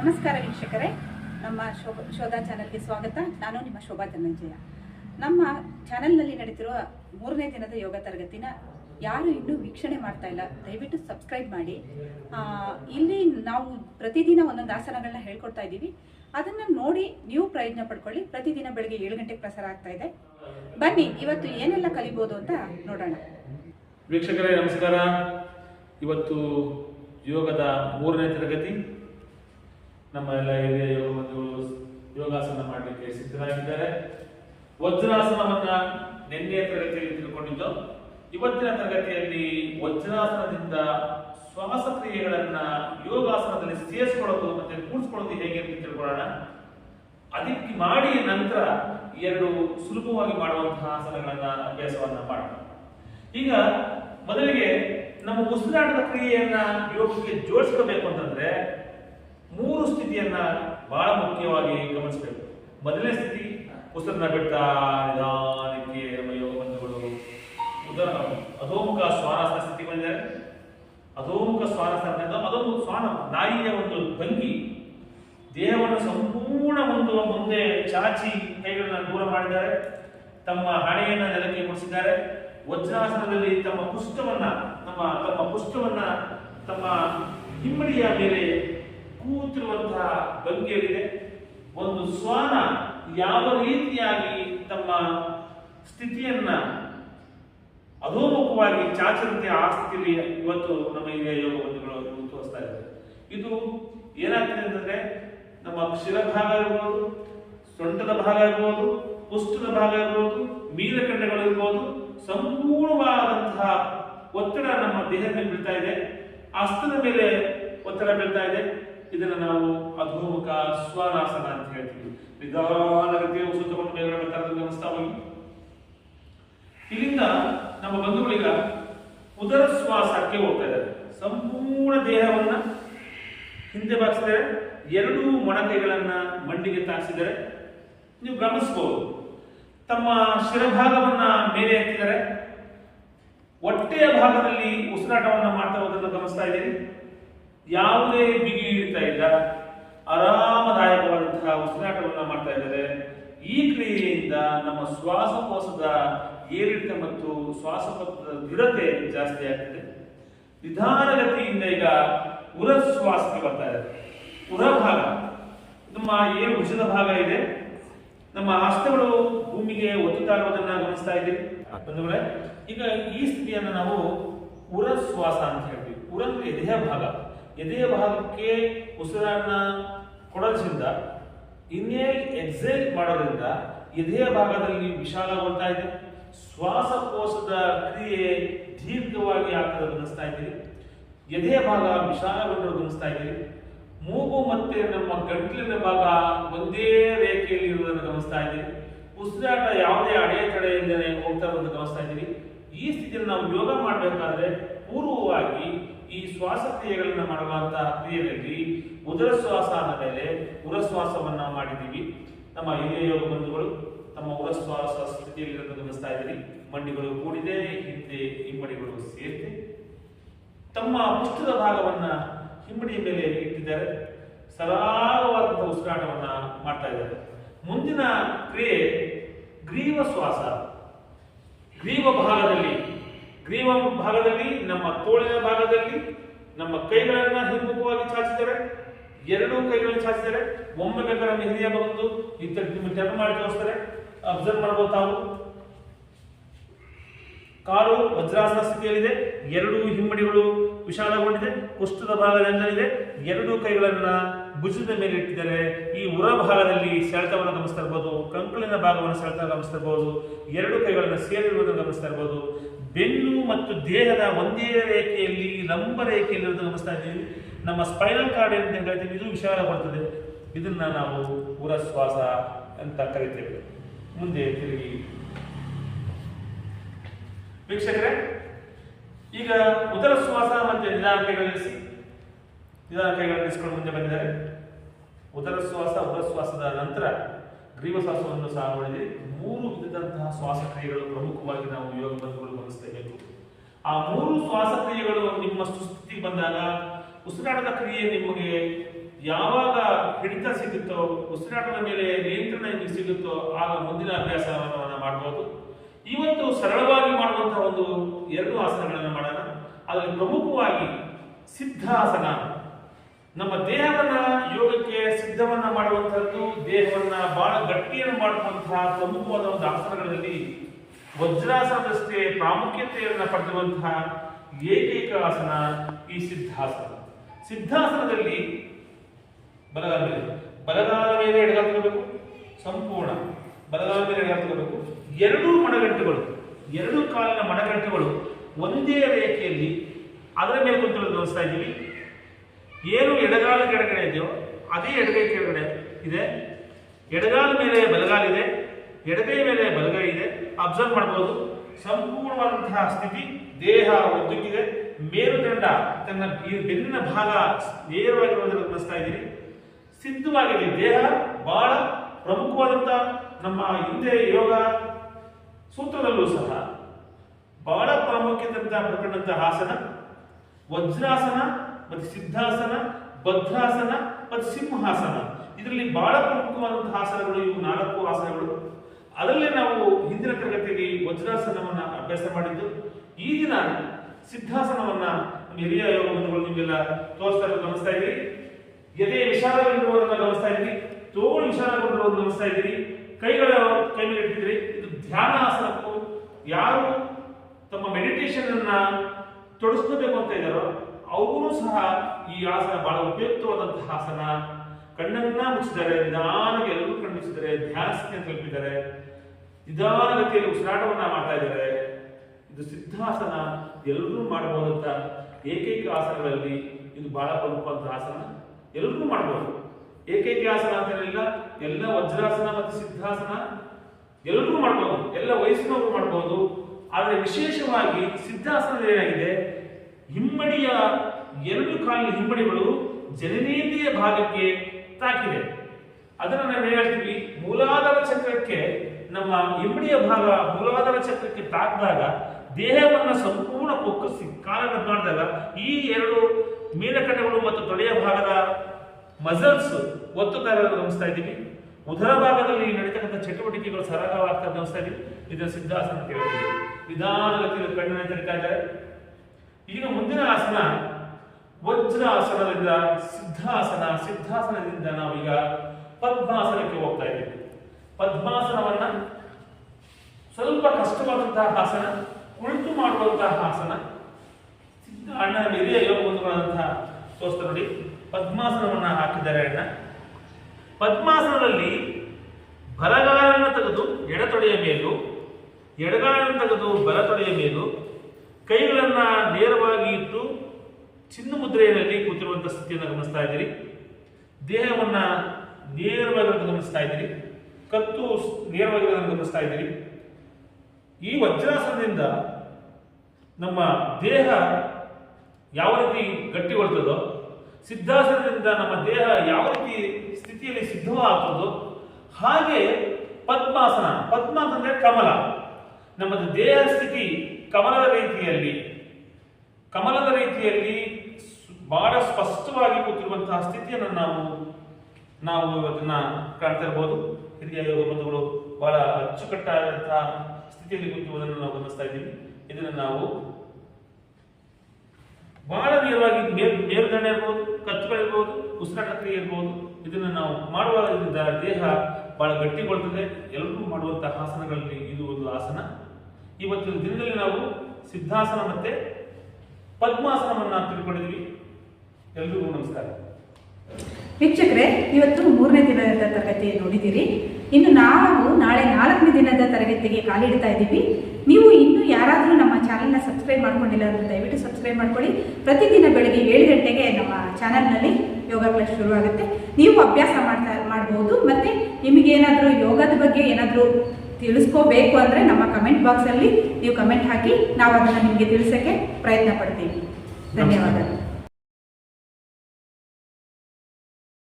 ನಮಸ್ಕಾರ ವೀಕ್ಷಕರೇ. ನಮ್ಮ ಶೋಭ, ಶೋಧಾ ಚಾನಲ್ಗೆ ಸ್ವಾಗತ. ನಾನು ನಿಮ್ಮ ಶೋಭಾ ಧನಂಜಯ. ನಮ್ಮ ಚಾನೆಲ್ನಲ್ಲಿ ನಡೀತಿರುವ ಮೂರನೇ ದಿನದ ಯೋಗ ತರಗತಿನ ಯಾರು ಇನ್ನೂ ವೀಕ್ಷಣೆ ಮಾಡ್ತಾ ಇಲ್ಲ, ದಯವಿಟ್ಟು ಸಬ್ಸ್ಕ್ರೈಬ್ ಮಾಡಿ. ಇಲ್ಲಿ ನಾವು ಪ್ರತಿದಿನ ಒಂದೊಂದು ಆಸನಗಳನ್ನ ಹೇಳ್ಕೊಡ್ತಾ ಇದ್ದೀವಿ. ಅದನ್ನು ನೋಡಿ ನೀವು ಪ್ರಯೋಜನ ಪಡ್ಕೊಳ್ಳಿ. ಪ್ರತಿದಿನ ಬೆಳಗ್ಗೆ ಏಳು ಗಂಟೆಗೆ ಪ್ರಸಾರ ಆಗ್ತಾ ಇದೆ. ಬನ್ನಿ, ಇವತ್ತು ಏನೆಲ್ಲ ಕಲಿಬೋದು ಅಂತ ನೋಡೋಣ. ವೀಕ್ಷಕರೇ, ನಮಸ್ಕಾರ. ಇವತ್ತು ಯೋಗದ ಮೂರನೇ ತರಗತಿ. ನಮ್ಮ ಎಲ್ಲ ಹಿರಿಯ ಯೋಗ ಬಂಧುಗಳು ಯೋಗಾಸನ ಮಾಡಲಿಕ್ಕೆ ಸಿದ್ಧರಾಗಿದ್ದಾರೆ. ವಜ್ರಾಸನವನ್ನ ನಿನ್ನೆಯ ತರಗತಿಯಲ್ಲಿ ತಿಳ್ಕೊಂಡಿದ್ದು. ಇವತ್ತಿನ ತರಗತಿಯಲ್ಲಿ ವಜ್ರಾಸನದಿಂದ ಶ್ವಾಸ ಕ್ರಿಯೆಗಳನ್ನ ಯೋಗಾಸನದಲ್ಲಿ ಸೇರಿಸ್ಕೊಳ್ಳೋದು ಮತ್ತೆ ಕೂಡಿಸ್ಕೊಳ್ಳೋದು ಹೇಗೆ ಅಂತ ತಿಳ್ಕೊಳ್ಳೋಣ. ಅದಕ್ಕೆ ಮಾಡಿ ನಂತರ ಎರಡು ಸುಲಭವಾಗಿ ಮಾಡುವಂತಹ ಆಸನಗಳನ್ನ ಅಭ್ಯಾಸವನ್ನ ಮಾಡೋಣ. ಈಗ ಮೊದಲಿಗೆ ನಮ್ಮ ಉಸಿರಾಟದ ಕ್ರಿಯೆಯನ್ನ ಯೋಗಕ್ಕೆ ಜೋಡಿಸ್ಕೋಬೇಕು ಅಂತಂದ್ರೆ ಮೂರು ಸ್ಥಿತಿಯನ್ನ ಬಹಳ ಮುಖ್ಯವಾಗಿ ಗಮನಿಸಬೇಕು. ಮೊದಲನೇ ಸ್ಥಿತಿ ಉಸಿರನ್ನ ಬಿಡ್ತಾ, ನಿಧಾನಕ್ಕೆ ನಮ್ಮ ಯೋಗ ಬಂಧುಗಳು ಉದಾಹರಣೆ ಅಧೋಮುಖ ಸ್ವಾರಸ್ಥ ಸ್ಥಿತಿ ಬಂದಿದ್ದಾರೆ ಅಧೋಮುಖ ಅಂತ ಅದೊಂದು ಸ್ವಾನ ನಾಯಿಯ ಒಂದು ಭಂಗಿ. ದೇಹವನ್ನು ಸಂಪೂರ್ಣ ಒಂದು ಮುಂದೆ ಚಾಚಿ ಕೈಗಳನ್ನ ದೂರ ಮಾಡಿದ್ದಾರೆ. ತಮ್ಮ ಹಣೆಯನ್ನ ನೆಲಕ್ಕೆ ಮುಡಿಸಿದ್ದಾರೆ ವಜ್ರಾಸನದಲ್ಲಿ ತಮ್ಮ ಪುಷ್ಟವನ್ನ ನಮ್ಮ ತಮ್ಮ ಪುಷ್ಟವನ್ನ ತಮ್ಮ ಹಿಮ್ಮಡಿಯ ಮೇಲೆ ಕೂತಿರುವಂತಹ ಭಂಗಿಯಲ್ಲಿದೆ. ಒಂದು ಸ್ವಾನ ಯಾವ ರೀತಿಯಾಗಿ ತಮ್ಮ ಸ್ಥಿತಿಯನ್ನ ಅಧೋಮುಖವಾಗಿ ಚಾಚರಂತೆ ಆ ಸ್ಥಿತಿಯಲ್ಲಿ ಇವತ್ತು ನಮ್ಮ ಹಿರಿಯ ಯೋಗ ಬಂಧುಗಳು ತೋರಿಸ್ತಾ ಇದೆ ಇದು ಏನಾಗ್ತದೆ ಅಂತಂದ್ರೆ ನಮ್ಮ ಶಿರಭಾಗ ಇರ್ಬೋದು, ಸೊಂಟದ ಭಾಗ ಇರ್ಬೋದು ಪುಸ್ತದ ಭಾಗ ಇರ್ಬೋದು ಮೀನಖಂಡಗಳು ಇರ್ಬೋದು, ಸಂಪೂರ್ಣವಾದಂತಹ ಒತ್ತಡ ನಮ್ಮ ದೇಹದ ಮೇಲೆ ಬೀಳ್ತಾ ಇದೆ. ಹಸ್ತದ ಮೇಲೆ ಒತ್ತಡ ಬೀಳ್ತಾ ಇದೆ. ಇದನ್ನ ನಾವು ಅಧೋಮುಖ ಸ್ವರಾಸನ ಅಂತ ಹೇಳ್ತೀವಿ. ನಿಧಾನಗತಿಯ ತಗೊಂಡು ಮೇಲ್ಗಡೆ ಬರ್ತಾ ಇರೋದನ್ನ ಗಮನಿಸ್ತಾ ಹೋಗಿ. ಇಲ್ಲಿಂದ ನಮ್ಮ ಬಂಧುಗಳೀಗ ಉದರ ಶ್ವಾಸಕ್ಕೆ ಹೋಗ್ತಾ ಇದ್ದಾರೆ. ಸಂಪೂರ್ಣ ದೇಹವನ್ನ ಹಿಂದೆ ಬಾಗಿಸಿದರೆ, ಎರಡೂ ಮೊಣಕೈಗಳನ್ನ ಮಂಡಿಗೆ ತಾಗಿಸಿದರೆ, ನೀವು ಗಮನಿಸಬಹುದು ತಮ್ಮ ಶಿರಭಾಗವನ್ನ ಮೇಲೆ ಹಾಕಿದರೆ ಹೊಟ್ಟೆಯ ಭಾಗದಲ್ಲಿ ಉಸಿರಾಟವನ್ನು ಮಾಡ್ತಾ ಹೋದನ್ನು ಗಮನಿಸ್ತಾ ಇದ್ದೀರಿ. ಯಾವುದೇ ಬಿಗಿ ಇಡ್ತಾ ಇಲ್ಲ. ಆರಾಮದಾಯಕವಾದಂತಹ ಉಸಿರಾಟವನ್ನು ಮಾಡ್ತಾ ಇದ್ದಾರೆ. ಈ ಕ್ರಿಯೆಯಿಂದ ನಮ್ಮ ಶ್ವಾಸಕೋಶದ ಏರಿಳಿತ ಮತ್ತು ಶ್ವಾಸಕೋಶದ ದೃಢತೆ ಜಾಸ್ತಿ ಆಗ್ತದೆ. ನಿಧಾನಗತಿಯಿಂದ ಈಗ ಉರಶ್ವಾಸಕ್ಕೆ ಬರ್ತಾ ಇದೆ. ಉರಭಾಗ. ನಮ್ಮ ಏನು ಉಚಿತ ಭಾಗ ಇದೆ. ನಮ್ಮ ಹಸ್ತಗಳು ಭೂಮಿಗೆ ಒತ್ತುತ್ತಾ ಗಮನಿಸ್ತಾ ಇದ್ದೀರಿ. ಬಂಧುಗಳೇ, ಈಗ ಈ ಸ್ಥಿತಿಯನ್ನು ನಾವು ಉರಶ್ವಾಸ ಅಂತ ಹೇಳ್ತೀವಿ. ಉರ ದೇಹ ಭಾಗ. ಎದೆಯ ಭಾಗಕ್ಕೆ ಉಸಿರನ್ನ ಕೊಡೋದ್ರಿಂದ ಇನ್ಹೇಲ್ ಎಕ್ಸೇಲ್ ಮಾಡೋದ್ರಿಂದ ಎದೆಯ ಭಾಗದಲ್ಲಿ ವಿಶಾಲಗೊಳ್ತಾ ಇದೆ. ಶ್ವಾಸಕೋಶದ ಕ್ರಿಯೆ ದೀರ್ಘವಾಗಿ ಆಗ್ತದೆ ಗಮನಿಸ್ತಾ ಇದ್ದೀರಿ ಎದೆಯ ಭಾಗ ವಿಶಾಲಗೊಂಡು ಗಮನಿಸ್ತಾ ಇದ್ದೀರಿ ಮೂಗು ಮತ್ತೆ ನಮ್ಮ ಗಂಟಲಿನ ಭಾಗ ಒಂದೇ ರೇಖೆಯಲ್ಲಿ ಇರುವುದನ್ನು ಗಮನಿಸ್ತಾ ಇದ್ದೀರಿ ಉಸಿರಾಟ ಯಾವುದೇ ಅಡೆತಡೆ ಇಲ್ಲದೆ ಹೋಗ್ತಾ ಇರೋದನ್ನು ಗಮನಿಸ್ತಾ ಇದ್ದೀರಿ ಈ ಸ್ಥಿತಿಯನ್ನು ನಾವು ಯೋಗ ಮಾಡಬೇಕಾದ್ರೆ ಪೂರ್ವವಾಗಿ ಈ ಶ್ವಾಸಕ್ರಿಯೆಗಳನ್ನು ಮಾಡುವಂತಹ ಕ್ರಿಯೆಯಲ್ಲಿ ಉದರ ಶ್ವಾಸ ಆದ ಮೇಲೆ ಉರಶ್ವಾಸವನ್ನ ಮಾಡಿದ್ದೀವಿ. ನಮ್ಮ ಹಿರಿಯ ಯೋಗ ಬಂಧುಗಳು, ತಮ್ಮ ಉರಶ್ವಾಸ ಸ್ಥಿತಿಯಲ್ಲಿ ಗಮನಿಸ್ತಾ ಇದ್ದೀರಿ. ಮಂಡಿಗಳು ಕೂಡಿದೆ, ಹಿಂದೆ ಹಿಮ್ಮಡಿಗಳು ಸೇರಿದೆ. ತಮ್ಮ ಪುಷ್ಟದ ಭಾಗವನ್ನ ಹಿಮ್ಮಡಿ ಮೇಲೆ ಇಟ್ಟಿದ್ದಾರೆ. ಸರಾಗವಾದಂತಹ ಉಸಿರಾಟವನ್ನ ಮಾಡ್ತಾ ಇದ್ದಾರೆ. ಮುಂದಿನ ಕ್ರಿಯೆ ಗ್ರೀವ ಶ್ವಾಸ. ಗ್ರೀವ ಭಾಗದಲ್ಲಿ ಗ್ರೀವ ಭಾಗದಲ್ಲಿ, ನಮ್ಮ ತೋಳಿನ ಭಾಗದಲ್ಲಿ, ನಮ್ಮ ಕೈಗಳನ್ನ ಹಿಮ್ಮುಖವಾಗಿ ಚಾಚಿದರೆ, ಎರಡೂ ಕೈಗಳನ್ನು ಚಾಚಿದರೆ, ಒಮ್ಮೆ ಬೇಕಾದ್ರೆ ಹಿರಿಯ ಬಂದು ಇಂಥ ಟರ್ನ್ ಮಾಡಿ ತೋರಿಸ್ತಾರೆ. ಅಬ್ಸರ್ವ್ ಮಾಡಬಹುದು ತಾವು. ಕಾಲು ವಜ್ರಾಸನ ಸ್ಥಿತಿಯಲ್ಲಿದೆ, ಎರಡು ಹಿಮ್ಮಡಿಗಳು ವಿಶಾಲಗೊಂಡಿದೆ, ಕುಷ್ಠದ ಭಾಗದಿಂದಲಿದೆ ಎರಡು ಕೈಗಳನ್ನ ಭುಜದ ಮೇಲೆ ಇಟ್ಟಿದ್ದಾರೆ. ಈ ಉರ ಭಾಗದಲ್ಲಿ ಸೆಳೆತವನ್ನು ಗಮನಿಸ್ತಾ ಇರ್ಬೋದು ಕಂಕಳಿನ ಭಾಗವನ್ನು ಸೆಳೆತ ಗಮನಿಸ್ತಾ ಎರಡು ಕೈಗಳನ್ನು ಸೇರಿರುವುದನ್ನು ಗಮನಿಸ್ತಾ ಇರ್ಬೋದು ಬೆನ್ನು ಮತ್ತು ದೇಹದ ಒಂದೇ ರೇಖೆಯಲ್ಲಿ ಲಂಬ ರೇಖೆಯಲ್ಲಿ ಗಮನಿಸ್ತಾ ಇದ್ದೀವಿ. ನಮ್ಮ ಸ್ಪೈನಲ್ ಕಾರ್ಡ್ ಅಂತ ಹೇಳ್ತೀವಿ ಇದು ವಿಶಾಲ ಬರ್ತದೆ ಇದನ್ನು ನಾವು ಉರ ಶ್ವಾಸ ಅಂತ ಕರಿತೇವೆ. ಮುಂದೆ ತಿರುಗಿ. ವೀಕ್ಷಕರೇ, ಈಗ ಉದರ ಶ್ವಾಸ ಮತ್ತೆ ನಿಧಾನ ಕೈಗಳಿಸಿ ನಿಧಾನ ಕೈಗಳನ್ನು ಇಸ್ಕೊಂಡು ಮುಂದೆ ಬಂದಿದ್ದಾರೆ. ಉದರ ಶ್ವಾಸ ಉದರ ಶ್ವಾಸದ ನಂತರ ಗ್ರೀವ ಶ್ವಾಸವನ್ನು ಸಹ ನೋಡಿದ್ರೆ ಮೂರು ವಿಧದಂತಹ ಶ್ವಾಸಕ್ರಿಯೆಗಳು ಪ್ರಮುಖವಾಗಿ ನಾವು ಯೋಗ ಬಂಧುಗಳು ಗಮನಿಸಬೇಕು ಆ ಮೂರು ಶ್ವಾಸಕ್ರಿಯೆಗಳು ನಿಮ್ಮ ಸುಸ್ಥಿತಿ ಬಂದಾಗ ಉಸಿರಾಟದ ಕ್ರಿಯೆ ನಿಮಗೆ ಯಾವಾಗ ಹಿಡಿತ ಸಿಗುತ್ತೋ, ಉಸಿರಾಟದ ಮೇಲೆ ನಿಯಂತ್ರಣ ನಿಮಗೆ ಸಿಗುತ್ತೋ, ಆಗ ಮುಂದಿನ ಅಭ್ಯಾಸವನ್ನು ಮಾಡಬಹುದು. ಇವತ್ತು ಸರಳವಾಗಿ ಮಾಡುವಂತಹ ಒಂದು ಎರಡು ಆಸನಗಳನ್ನು ಮಾಡೋಣ. ಅದರಲ್ಲಿ ಪ್ರಮುಖವಾಗಿ ಸಿದ್ಧಾಸನ. ನಮ್ಮ ದೇಹವನ್ನ ಯೋಗಕ್ಕೆ ಸಿದ್ಧವನ್ನ ಮಾಡುವಂತಹದ್ದು ದೇಹವನ್ನ ಬಹಳ ಗಟ್ಟಿಯನ್ನು ಮಾಡುವಂತಹ ಪ್ರಮುಖವಾದ ಒಂದು ಆಸನಗಳಲ್ಲಿ ವಜ್ರಾಸನದಷ್ಟೇ ಪ್ರಾಮುಖ್ಯತೆಯನ್ನು ಪಡೆದಿರುವಂತಹ ಏಕೈಕ ಆಸನ ಈ ಸಿದ್ಧಾಸನ. ಸಿದ್ಧಾಸನದಲ್ಲಿ ಬಲಗಾಲ ಮೇಲೆ ಬಲಗಾಲ ಮೇಲೆ ಎಡಗಾಲ ಸಂಪೂರ್ಣ ಬಲಗಾಲ ಮೇಲೆ ಎಡಗಾಲ ಎರಡೂ ಮಣಗಂಟುಗಳು ಎರಡೂ ಕಾಲಿನ ಮಣಗಂಟುಗಳು ಒಂದೇ ರೇಖೆಯಲ್ಲಿ ಅದರ ಮೇಲೆ ಕುಂತಿರೋದು ಗಮನಿಸ್ತಾ ಇದ್ದೀವಿ ಏನು ಎಡಗಾಲ ಕೆಳಗಡೆ ಇದೆಯೋ ಅದೇ ಎಡಗೈ ಕೆಳಗಡೆ ಇದೆ. ಎಡಗಾಲ ಮೇಲೆ ಬಲಗಾಲಿದೆ, ಎಡಗೈ ಮೇಲೆ ಬಲಗೈ ಇದೆ ಅಬ್ಸರ್ವ್ ಮಾಡಬಹುದು ಸಂಪೂರ್ಣವಾದಂತಹ ಸ್ಥಿತಿ, ದೇಹ ಉದ್ದಕ್ಕಿದೆ ಮೇರುದಂಡ ತನ್ನ ಬೆನ್ನಿನ ಭಾಗ ನೇರವಾಗಿರುವುದನ್ನು ಗಮನಿಸ್ತಾ ಇದ್ದೀನಿ ಸಿದ್ಧವಾಗಿದೆ ದೇಹ ಬಹಳ ಪ್ರಮುಖವಾದಂತ ನಮ್ಮ ಹಿಂದೆ ಯೋಗ ಸೂತ್ರದಲ್ಲೂ ಸಹ ಬಹಳ ಪ್ರಾಮುಖ್ಯತೆ ಪಡ್ಕೊಂಡಂತಹ ಆಸನ, ವಜ್ರಾಸನ ಮತ್ತು ಸಿದ್ಧಾಸನ, ಭದ್ರಾಸನ, ಮತ್ತು ಸಿಂಹಾಸನ. ಇದರಲ್ಲಿ ಬಹಳ ಪ್ರಮುಖವಾದಂತಹ ಆಸನಗಳು ಇವು, ನಾಲ್ಕು ಆಸನಗಳು. ಅದರಲ್ಲಿ ನಾವು ಹಿಂದಿನ ತರಗತಿಯಲ್ಲಿ ವಜ್ರಾಸನವನ್ನು ಅಭ್ಯಾಸ ಮಾಡಿದ್ದು. ಈ ದಿನ ಸಿದ್ಧಾಸನವನ್ನ ಹಿರಿಯ ಯೋಗ ಬಂಧುಗಳು ನಿಮಗೆಲ್ಲ ತೋರಿಸ್ತಾ ಇರೋದು ಗಮನಿಸ್ತಾ ಇದ್ದೀರಿ. ಎದೆ ವಿಶಾಲವಾಗಿರುವುದನ್ನ ಗಮನಿಸ್ತಾ ಇದ್ದೀರಿ. ತೋಳು ವಿಶಾಲಗೊಂಡಿರುವುದನ್ನು ಗಮನಿಸ್ತಾ ಇದ್ದೀರಿ. ಕೈಗಳ ಕೈ ಮೇಲೆ ಇಟ್ಟಿದ್ರಿ ಇದು ಧ್ಯಾನ ಆಸನಕ್ಕೂ ಯಾರು ತಮ್ಮ ಮೆಡಿಟೇಷನ್ ಅನ್ನ ತೊಡಸ್ಕೋಬೇಕು ಅಂತ ಇದ್ದಾರೋ ಅವರು ಸಹ ಈ ಆಸನ ಬಹಳ ಉಪಯುಕ್ತವಾದಂತಹ ಆಸನ. ಕಣ್ಣನ್ನ ಮುಚ್ಚಿದ್ದಾರೆ ನಿಧಾನಕ್ಕೆ ಎಲ್ಲರೂ ಕಣ್ಣು ಮುಚ್ಚಿದ್ದಾರೆ ಸ್ಥಿತಿಯನ್ನು ತಲುಪಿದ್ದಾರೆ. ನಿಧಾನಗತಿಯಲ್ಲಿ ಉಸಿರಾಟವನ್ನ ಮಾಡ್ತಾ ಇದ್ದಾರೆ. ಇದು ಸಿದ್ಧಾಸನ ಎಲ್ಲರೂ ಮಾಡಬಹುದಂತ ಏಕೈಕ ಆಸನಗಳಲ್ಲಿ ಇದು ಬಹಳ ಪ್ರಮುಖವಾದ ಆಸನ. ಎಲ್ಲರೂ ಮಾಡಬಹುದು. ಏಕೈಕ ಆಸನ ಅಂತ ಏನಿಲ್ಲ, ಎಲ್ಲ ವಜ್ರಾಸನ ಮತ್ತು ಸಿದ್ಧಾಸನ ಎಲ್ಲರೂ ಮಾಡಬಹುದು. ಎಲ್ಲ ವಯಸ್ಸಿನವರು ಮಾಡಬಹುದು. ಆದರೆ ವಿಶೇಷವಾಗಿ ಸಿದ್ಧಾಸನ ಏನಾಗಿದೆ? ಹಿಮ್ಮಡಿಯ ಎರಡು ಕಾಲಿನ ಹಿಮ್ಮಡಿಗಳು ಜನನೇಂದ್ರಿಯ ಭಾಗಕ್ಕೆ ತಾಕಿದೆ. ಅದನ್ನು ನಾವು ಹೇಳ್ತೀವಿ? ಮೂಲಾಧಾರ ಚಕ್ರಕ್ಕೆ ನಮ್ಮ ಹಿಮ್ಮಡಿಯ ಭಾಗ ಮೂಲಾಧಾರ ಚಕ್ರಕ್ಕೆ ತಾಕಿದಾಗ ದೇಹವನ್ನು ಸಂಪೂರ್ಣ ಕೊಕ್ಕಿಸಿ ಕಾಲನ್ನು ಮಾಡಿದಾಗ ಈ ಎರಡು ಮೀನಕಂಡಗಳು ಮತ್ತು ತೊಡೆಯ ಭಾಗದ ಮಸಲ್ಸ್ ಒತ್ತುದಾರ ಗಮನಿಸ್ತಾ ಇದ್ದೀವಿ. ಉದರ ಭಾಗದಲ್ಲಿ ನಡೀತಕ್ಕಂಥ ಚಟುವಟಿಕೆಗಳು ಸರಾಗವಾಗ್ತಾ ಗಮನಿಸ್ತಾ ಇದ್ದೀವಿ. ಇದನ್ನು ಸಿದ್ಧಾಸನ ಅಂತ ಹೇಳ್ತೀವಿ. ನಿಧಾನಗತಿಯಲ್ಲಿ ಕಣ್ಣಿನ ತೆರಿತಾ ಇದ್ದಾರೆ. ಈಗ ಮುಂದಿನ ಆಸನ, ವಜ್ರ ಆಸನದಿಂದ, ಸಿದ್ಧಾಸನ, ಸಿದ್ಧಾಸನದಿಂದ ನಾವೀಗ ಪದ್ಮಾಸನಕ್ಕೆ ಹೋಗ್ತಾ ಇದ್ದೀವಿ. ಪದ್ಮಾಸನವನ್ನ ಸ್ವಲ್ಪ ಕಷ್ಟವಾದಂತಹ ಆಸನ, ಕುಳಿತು ಮಾಡುವಂತಹ ಆಸನ ಅಣ್ಣ ಹಿರಿಯ ಯೋಗ ಬಂಧುಗಳಂತಹ ತೋರಿಸ್ತಾ ನೋಡಿ, ಪದ್ಮಾಸನವನ್ನ ಹಾಕಿದ್ದಾರೆ ಅಣ್ಣ. ಪದ್ಮಾಸನದಲ್ಲಿ ಬಲಗಾಲನ್ನು ತೆಗೆದು ಎಡತೊಡೆಯ ಮೇಲೂ, ಎಡಗಾಲನ್ನು ತೆಗೆದು ಬಲತೊಡೆಯ ಮೇಲೂ ಕೈಗಳನ್ನ ನೇರವಾಗಿ ಇಟ್ಟು ಚಿನ್ನ ಮುದ್ರೆಯಲ್ಲಿ ಕೂತಿರುವಂತಹ ಸ್ಥಿತಿಯನ್ನು ಗಮನಿಸ್ತಾ ಇದ್ದೀರಿ. ದೇಹವನ್ನ ನೇರವಾಗಿ ಗಮನಿಸ್ತಾ ಇದ್ದೀರಿ. ಕತ್ತು ನೇರವಾಗಿರೋದನ್ನು ಗಮನಿಸ್ತಾ ಇದ್ದೀರಿ. ಈ ವಜ್ರಾಸನದಿಂದ ನಮ್ಮ ದೇಹ ಯಾವ ರೀತಿ ಗಟ್ಟಿಗೊಳ್ತದೋ, ಸಿದ್ಧಾಸನದಿಂದ ನಮ್ಮ ದೇಹ ಯಾವ ರೀತಿ ಸ್ಥಿತಿಯಲ್ಲಿ ಸಿದ್ಧವಾಗ್ತದೋ ಹಾಗೆ ಪದ್ಮಾಸನ, ಪದ್ಮ ಅಂತಂದ್ರೆ ಕಮಲ. ನಮ್ಮದು ದೇಹ ಸ್ಥಿತಿ ಕಮಲದ ರೀತಿಯಲ್ಲಿ ಕಮಲದ ರೀತಿಯಲ್ಲಿ ಬಹಳ ಸ್ಪಷ್ಟವಾಗಿ ಕೂತಿರುವಂತಹ ಸ್ಥಿತಿಯನ್ನು ನಾವು ನಾವು ಅದನ್ನ ಕಾಣ್ತಾ ಇರಬಹುದು ಹಿರಿಯ ಯೋಗ ಬಂಧುಗಳು ಬಹಳ ಅಚ್ಚುಕಟ್ಟಾದಂತಹ ಸ್ಥಿತಿಯಲ್ಲಿ ಕೂತಿರುವುದನ್ನು ನಾವು ಗಮನಿಸ್ತಾ ಇದ್ದೀವಿ. ಇದನ್ನು ನಾವು ಬಹಳ ನೇರವಾಗಿ ಮೇಲ್ ಮೇಲ್ಗಡೆ ಇರ್ಬೋದು ಕತ್ತುಗಳಿರ್ಬೋದು ಉಸಿರಾಟ ಕ್ರಿಯೆ ಇರ್ಬೋದು. ಇದನ್ನು ನಾವು ಮಾಡುವುದರಿಂದ ದೇಹ ಬಹಳ ಗಟ್ಟಿಗೊಳ್ತದೆ. ಎಲ್ಲರೂ ಮಾಡುವಂತಹ ಆಸನಗಳಲ್ಲಿ ಇದು ಒಂದು ಆಸನ. ಇವತ್ತಿನ ದಿನದಲ್ಲಿ ನಾವು ಸಿದ್ಧಾಸನ ಮತ್ತೆ ಪದ್ಮಾಸನವನ್ನ ತಿಳ್ಕೊಂಡಿದ್ವಿ ಎಲ್ರಿಗೂ ನಮಸ್ಕಾರ. ವೀಕ್ಷಕರೇ, ಇವತ್ತು ಮೂರನೇ ದಿನದ ತರಗತಿ ನೋಡಿದ್ದೀರಿ. ಇನ್ನು ನಾವು ನಾಳೆ ನಾಲ್ಕನೇ ದಿನದ ತರಗತಿಗೆ ಕಾಲಿಡ್ತಾ ಇದ್ದೀವಿ. ನೀವು ಇನ್ನೂ ಯಾರಾದರೂ ನಮ್ಮ ಚಾನಲ್ನ ಸಬ್ಸ್ಕ್ರೈಬ್ ಮಾಡ್ಕೊಂಡಿಲ್ಲ ಅಂದರೆ ದಯವಿಟ್ಟು ಸಬ್ಸ್ಕ್ರೈಬ್ ಮಾಡ್ಕೊಳ್ಳಿ. ಪ್ರತಿದಿನ ಬೆಳಗ್ಗೆ ಏಳು ಗಂಟೆಗೆ ನಮ್ಮ ಚಾನಲ್ನಲ್ಲಿ ಯೋಗ ಕ್ಲಾಸ್ ಶುರುವಾಗುತ್ತೆ. ನೀವು ಅಭ್ಯಾಸ ಮಾಡ್ತಾ ಮಾಡ್ಬೋದು. ಮತ್ತು ನಿಮಗೇನಾದರೂ ಯೋಗದ ಬಗ್ಗೆ ಏನಾದರೂ ತಿಳಿಸ್ಕೋಬೇಕು ಅಂದರೆ ನಮ್ಮ ಕಮೆಂಟ್ ಬಾಕ್ಸಲ್ಲಿ ನೀವು ಕಮೆಂಟ್ ಹಾಕಿ ನಾವು ಅದನ್ನು ನಿಮಗೆ ತಿಳಿಸೋಕ್ಕೆ ಪ್ರಯತ್ನ ಪಡ್ತೀವಿ. ಧನ್ಯವಾದಗಳು.